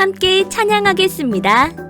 함께 찬양하겠습니다.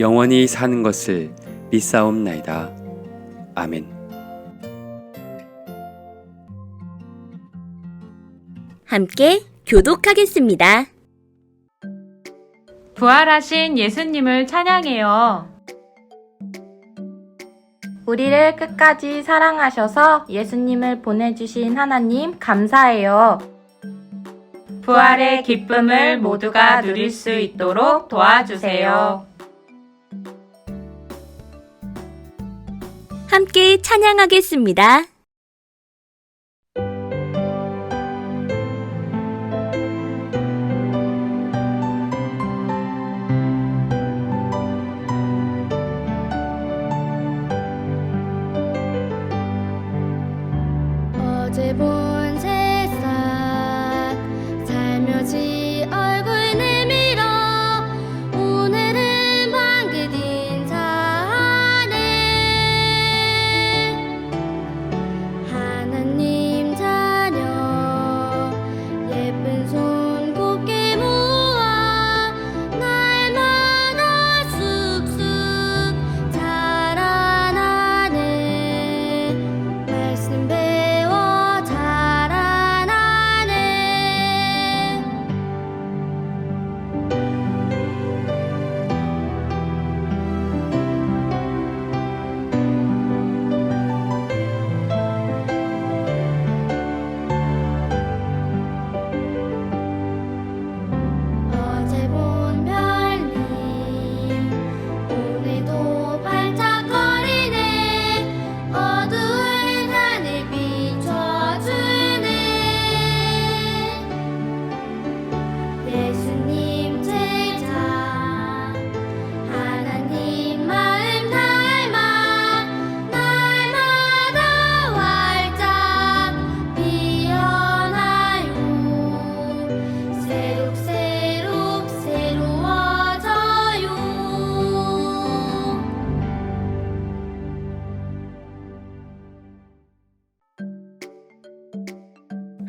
영원히 사는 것을 믿사옵나이다. 아멘. 함께 교독하겠습니다. 부활하신 예수님을 찬양해요. 우리를 끝까지 사랑하셔서 예수님을 보내주신 하나님 감사해요. 부활의 기쁨을 모두가 누릴 수 있도록 도와주세요. 함께 찬양하겠습니다.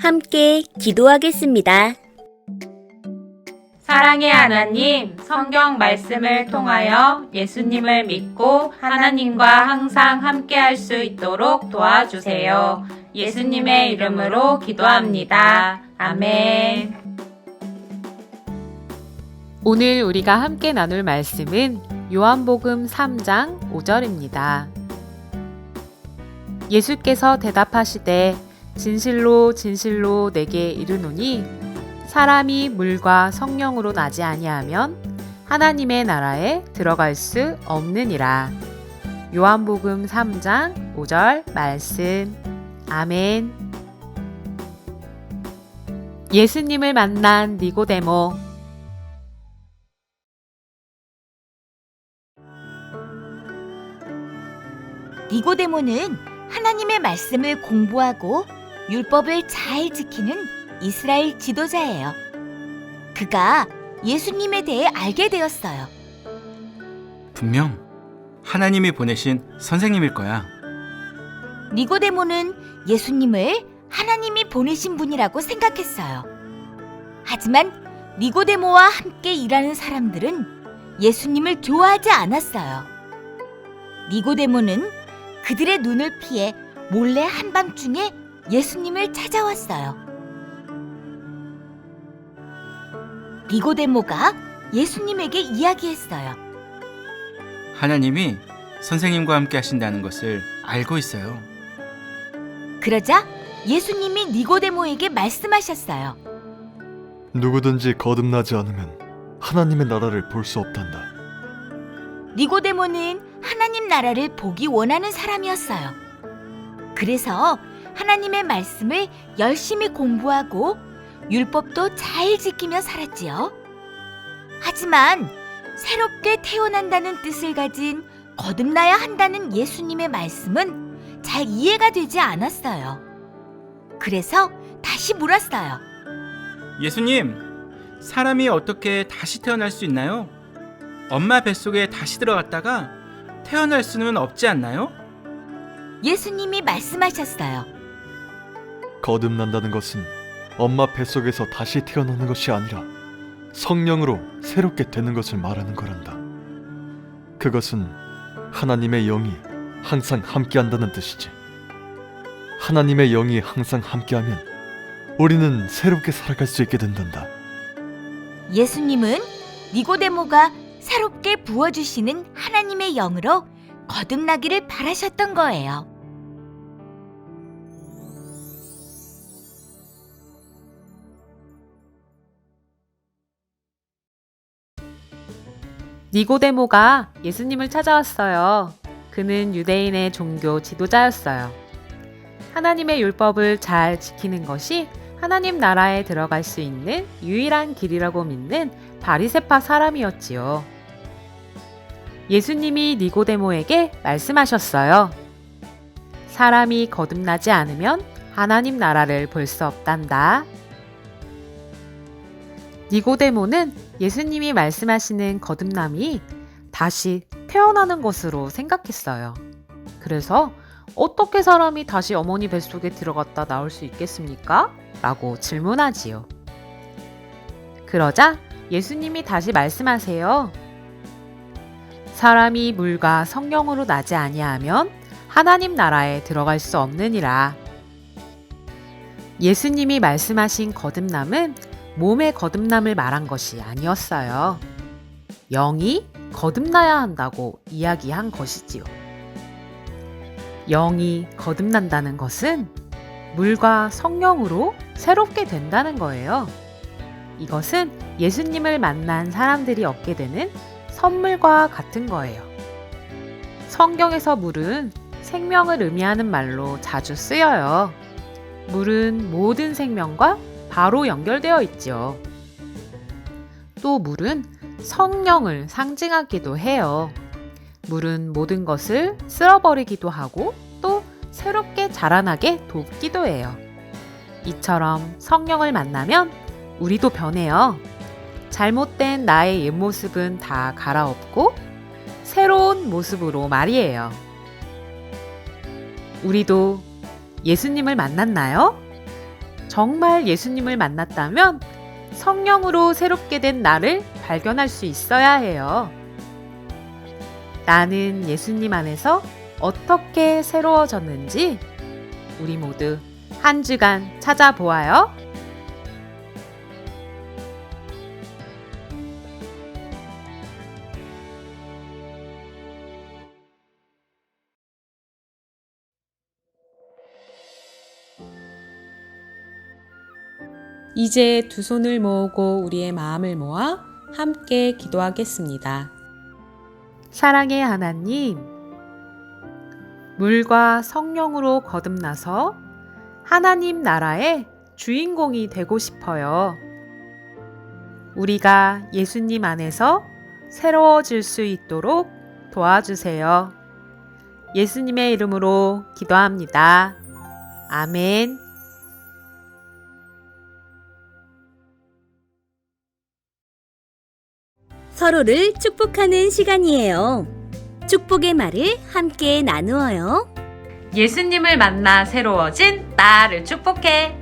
함께 기도하겠습니다. 사랑의 하나님, 성경 말씀을 통하여 예수님을 믿고 하나님과 항상 함께 할 수 있도록 도와주세요. 예수님의 이름으로 기도합니다. 아멘. 오늘 우리가 함께 나눌 말씀은 요한복음 3장 5절입니다. 예수께서 대답하시되 진실로 진실로 내게 이르노니 사람이 물과 성령으로 나지 아니하면 하나님의 나라에 들어갈 수 없느니라. 요한복음 3장 5절 말씀. 아멘. 예수님을 만난 니고데모 니고데모는 하나님의 말씀을 공부하고 율법을 잘 지키는 이스라엘 지도자예요. 그가 예수님에 대해 알게 되었어요. 분명 하나님이 보내신 선생님일 거야. 니고데모는 예수님을 하나님이 보내신 분이라고 생각했어요. 하지만 니고데모와 함께 일하는 사람들은 예수님을 좋아하지 않았어요. 니고데모는 그들의 눈을 피해 몰래 한밤중에 예수님을 찾아왔어요. 니고데모가 예수님에게 이야기했어요. 하나님이 선생님과 함께 하신다는 것을 알고 있어요. 그러자 예수님이 니고데모에게 말씀하셨어요. 누구든지 거듭나지 않으면 하나님의 나라를 볼 수 없단다. 니고데모는 하나님 나라를 보기 원하는 사람이었어요. 그래서 하나님의 말씀을 열심히 공부하고 율법도 잘 지키며 살았지요. 하지만 새롭게 태어난다는 뜻을 가진 거듭나야 한다는 예수님의 말씀은 잘 이해가 되지 않았어요. 그래서 다시 물었어요. 예수님, 사람이 어떻게 다시 태어날 수 있나요? 엄마 뱃속에 다시 들어갔다가 태어날 수는 없지 않나요? 예수님이 말씀하셨어요. 거듭난다는 것은 엄마 뱃속에서 다시 태어나는 것이 아니라 성령으로 새롭게 되는 것을 말하는 거란다. 그것은 하나님의 영이 항상 함께한다는 뜻이지. 하나님의 영이 항상 함께하면 우리는 새롭게 살아갈 수 있게 된단다. 예수님은 니고데모가 새롭게 부어주시는 하나님의 영으로 거듭나기를 바라셨던 거예요. 니고데모가 예수님을 찾아왔어요. 그는 유대인의 종교 지도자였어요. 하나님의 율법을 잘 지키는 것이 하나님 나라에 들어갈 수 있는 유일한 길이라고 믿는 바리세파 사람이었지요. 예수님이 니고데모에게 말씀하셨어요. 사람이 거듭나지 않으면 하나님 나라를 볼 수 없단다. 니고데모는 예수님이 말씀하시는 거듭남이 다시 태어나는 것으로 생각했어요. 그래서 어떻게 사람이 다시 어머니 뱃속에 들어갔다 나올 수 있겠습니까? 라고 질문하지요. 그러자 예수님이 다시 말씀하세요. 사람이 물과 성령으로 나지 아니하면 하나님 나라에 들어갈 수 없느니라. 예수님이 말씀하신 거듭남은 몸의 거듭남을 말한 것이 아니었어요. 영이 거듭나야 한다고 이야기한 것이지요. 영이 거듭난다는 것은 물과 성령으로 새롭게 된다는 거예요. 이것은 예수님을 만난 사람들이 얻게 되는 선물과 같은 거예요. 성경에서 물은 생명을 의미하는 말로 자주 쓰여요. 물은 모든 생명과 바로 연결되어 있죠. 또 물은 성령을 상징하기도 해요. 물은 모든 것을 쓸어버리기도 하고 또 새롭게 자라나게 돕기도 해요. 이처럼 성령을 만나면 우리도 변해요. 잘못된 나의 옛 모습은 다 갈아엎고 새로운 모습으로 말이에요. 우리도 예수님을 만났나요? 정말 예수님을 만났다면 성령으로 새롭게 된 나를 발견할 수 있어야 해요. 나는 예수님 안에서 어떻게 새로워졌는지 우리 모두 한 주간 찾아보아요. 이제 두 손을 모으고 우리의 마음을 모아 함께 기도하겠습니다. 사랑의 하나님, 물과 성령으로 거듭나서 하나님 나라의 주인공이 되고 싶어요. 우리가 예수님 안에서 새로워질 수 있도록 도와주세요. 예수님의 이름으로 기도합니다. 아멘. 서로를 축복하는 시간이에요. 축복의 말을 함께 나누어요. 예수님을 만나 새로워진 나를 축복해.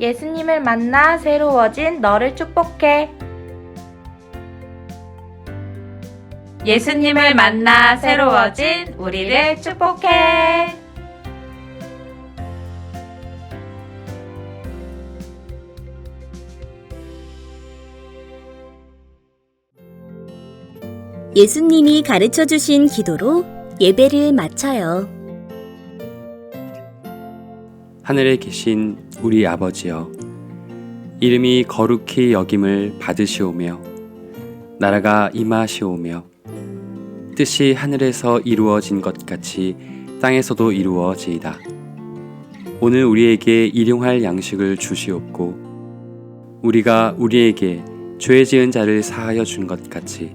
예수님을 만나 새로워진 너를 축복해. 예수님을 만나 새로워진 우리를 축복해. 예수님이 가르쳐 주신 기도로 예배를 마쳐요. 하늘에 계신 우리 아버지여 이름이 거룩히 여김을 받으시오며 나라가 임하시오며 뜻이 하늘에서 이루어진 것 같이 땅에서도 이루어지이다. 오늘 우리에게 일용할 양식을 주시옵고 우리가 우리에게 죄 지은 자를 사하여 준 것 같이